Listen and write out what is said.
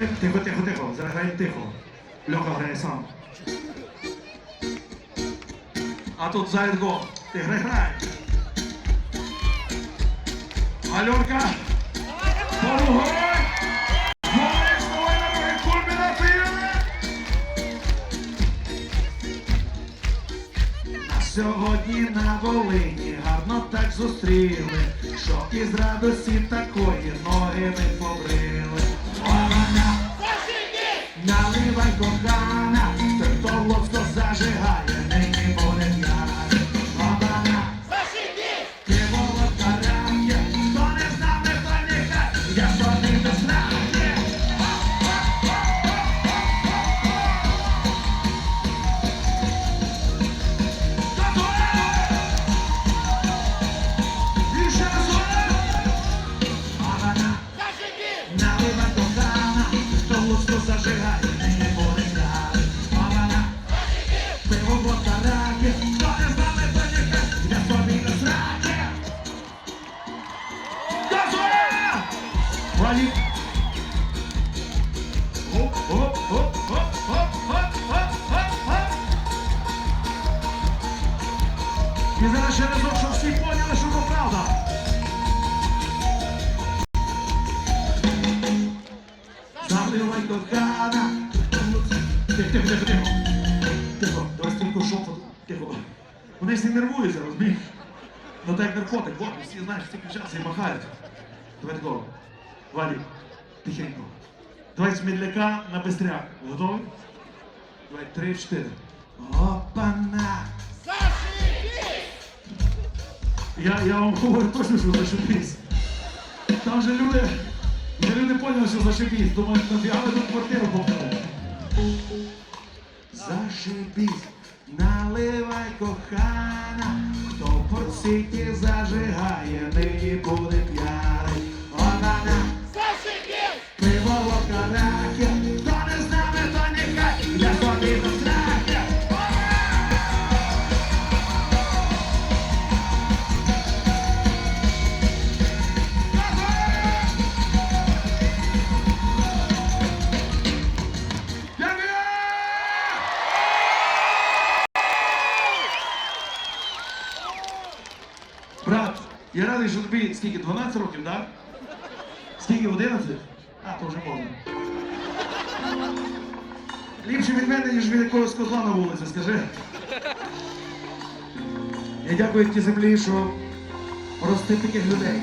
Тихо, тихо, тихо. Зараз граємо тихо. Льоха грає сам. А тут заяць го. Ти грай, грай. Альонка. А Сьогодні на Волині гарно так зустріли, що із радості такої ноги ми хто луску зажигає, не буде грати. Пиво водка раки, хто не знає, то нехай, я собі не зраки. Газує! Валі! Оп, оп, оп, оп, оп, оп, оп, оп, оп. І зараз ще разок, щоб всі поняли, Тихо, тихо, тихо, тихо. Тихо. Тихо. Вони всі нервуються, розумієш? Ну так як наркотик, вот, всі знаєш, всі кричаться і махають. Давай такого. Валі, тихенько. Давай з медляка на бистряк. Готовий? Давай, три, чотири. Опана! Я, я вам говорю точно, що зашибісь. Там же люди, вже люди поняли, що зашибісь. Думають, нафіга ви тут квартиру купили. Зашибісь, наливай кохана, хто в порситі зажигає, нині буде п'яний. Вона пиво водка раки, хто не з нами, то нехай, я собі Я радий, що тобі скільки, 12 років, так? Скільки 11? А, то вже можна. Ліпше від мене, ніж від якогось козла на вулиці, скажи. Я дякую тій землі, що рости таких людей.